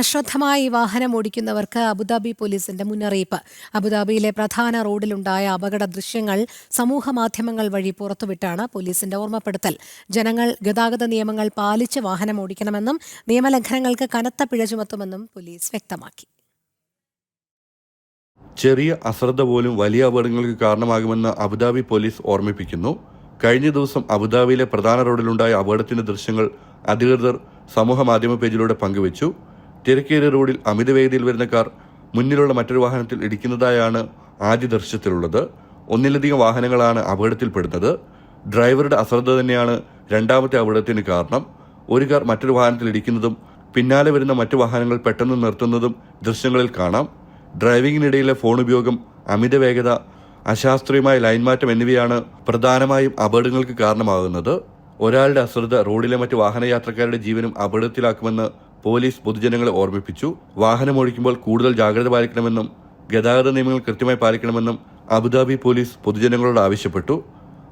അശ്രദ്ധമായി വാഹനം ഓടിക്കുന്നവർക്ക് അബുദാബി പോലീസിന്റെ മുന്നറിയിപ്പ്. അബുദാബിയിലെ പ്രധാന റോഡിലുണ്ടായ അപകട ദൃശ്യങ്ങൾ സമൂഹ മാധ്യമങ്ങൾ വഴി പുറത്തുവിട്ടാണ് പോലീസിന്റെ ഓർമ്മപ്പെടുത്തൽ. ജനങ്ങൾ ഗതാഗത നിയമങ്ങൾ പാലിച്ച് വാഹനം ഓടിക്കണമെന്നും നിയമലംഘനങ്ങൾക്ക് കനത്ത പിഴ ചുമത്തുമെന്നും പോലീസ് വ്യക്തമാക്കി. ചെറിയ അശ്രദ്ധ പോലും വലിയ അപകടങ്ങൾക്ക് കാരണമാകുമെന്ന് അബുദാബി പോലീസ് ഓർമ്മിപ്പിക്കുന്നു. കഴിഞ്ഞ ദിവസം അബുദാബിയിലെ പ്രധാന റോഡിലുണ്ടായ അപകടത്തിന്റെ ദൃശ്യങ്ങൾ അധികൃതർ സമൂഹ മാധ്യമ പേജിലൂടെ പങ്കുവച്ചു. തിരക്കേറിയ റോഡിൽ അമിത വേഗതയിൽ വരുന്ന കാർ മുന്നിലുള്ള മറ്റൊരു വാഹനത്തിൽ ഇടിക്കുന്നതായാണ് ആദ്യ ദൃശ്യത്തിലുള്ളത്. ഒന്നിലധികം വാഹനങ്ങളാണ് അപകടത്തിൽപ്പെടുന്നത്. ഡ്രൈവറുടെ അശ്രദ്ധ തന്നെയാണ് രണ്ടാമത്തെ അപകടത്തിന് കാരണം. ഒരു കാർ മറ്റൊരു വാഹനത്തിൽ ഇടിക്കുന്നതും പിന്നാലെ വരുന്ന മറ്റു വാഹനങ്ങൾ പെട്ടെന്ന് നിർത്തുന്നതും ദൃശ്യങ്ങളിൽ കാണാം. ഡ്രൈവിംഗിനിടയിലെ ഫോൺ ഉപയോഗം അമിത വേഗത അശാസ്ത്രീയമായ ലൈൻ മാറ്റം എന്നിവയാണ് പ്രധാനമായും അപകടങ്ങൾക്ക് കാരണമാകുന്നത്. ഒരാളുടെ അശ്രദ്ധ റോഡിലെ മറ്റ് വാഹനയാത്രക്കാരുടെ ജീവനും അപകടത്തിലാക്കുമെന്ന് പോലീസ് പൊതുജനങ്ങളെ ഓർമ്മിപ്പിച്ചു. വാഹനം ഓടിക്കുമ്പോൾ കൂടുതൽ ജാഗ്രത പാലിക്കണമെന്നും ഗതാഗത നിയമങ്ങൾ കൃത്യമായി പാലിക്കണമെന്നും അബുദാബി പോലീസ് പൊതുജനങ്ങളോട് ആവശ്യപ്പെട്ടു.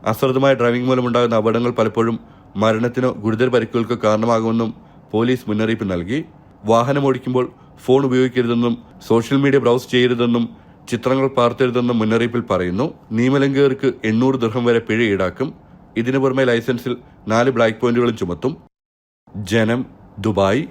അശ്രദ്ധമായ ഡ്രൈവിംഗ് മൂലമുണ്ടാകുന്ന അപകടങ്ങൾ പലപ്പോഴും മരണത്തിനോ ഗുരുതര പരിക്കുകൾക്കോ കാരണമാകുമെന്നും പോലീസ് മുന്നറിയിപ്പ് നൽകി. വാഹനം ഓടിക്കുമ്പോൾ ഫോൺ ഉപയോഗിക്കരുതെന്നും സോഷ്യൽ മീഡിയ ബ്രൗസ് ചെയ്യരുതെന്നും ചിത്രങ്ങൾ പാർത്തരുതെന്നും മുന്നറിയിപ്പിൽ പറയുന്നു. നിയമലംഘകർക്ക് എണ്ണൂറ് ദൃഹം വരെ പിഴ ഈടാക്കും. ഇതിനു പുറമെ ലൈസൻസിൽ നാല് ബ്ലാക്ക് പോയിന്റുകളും ചുമത്തും. ജനം ദുബായ്.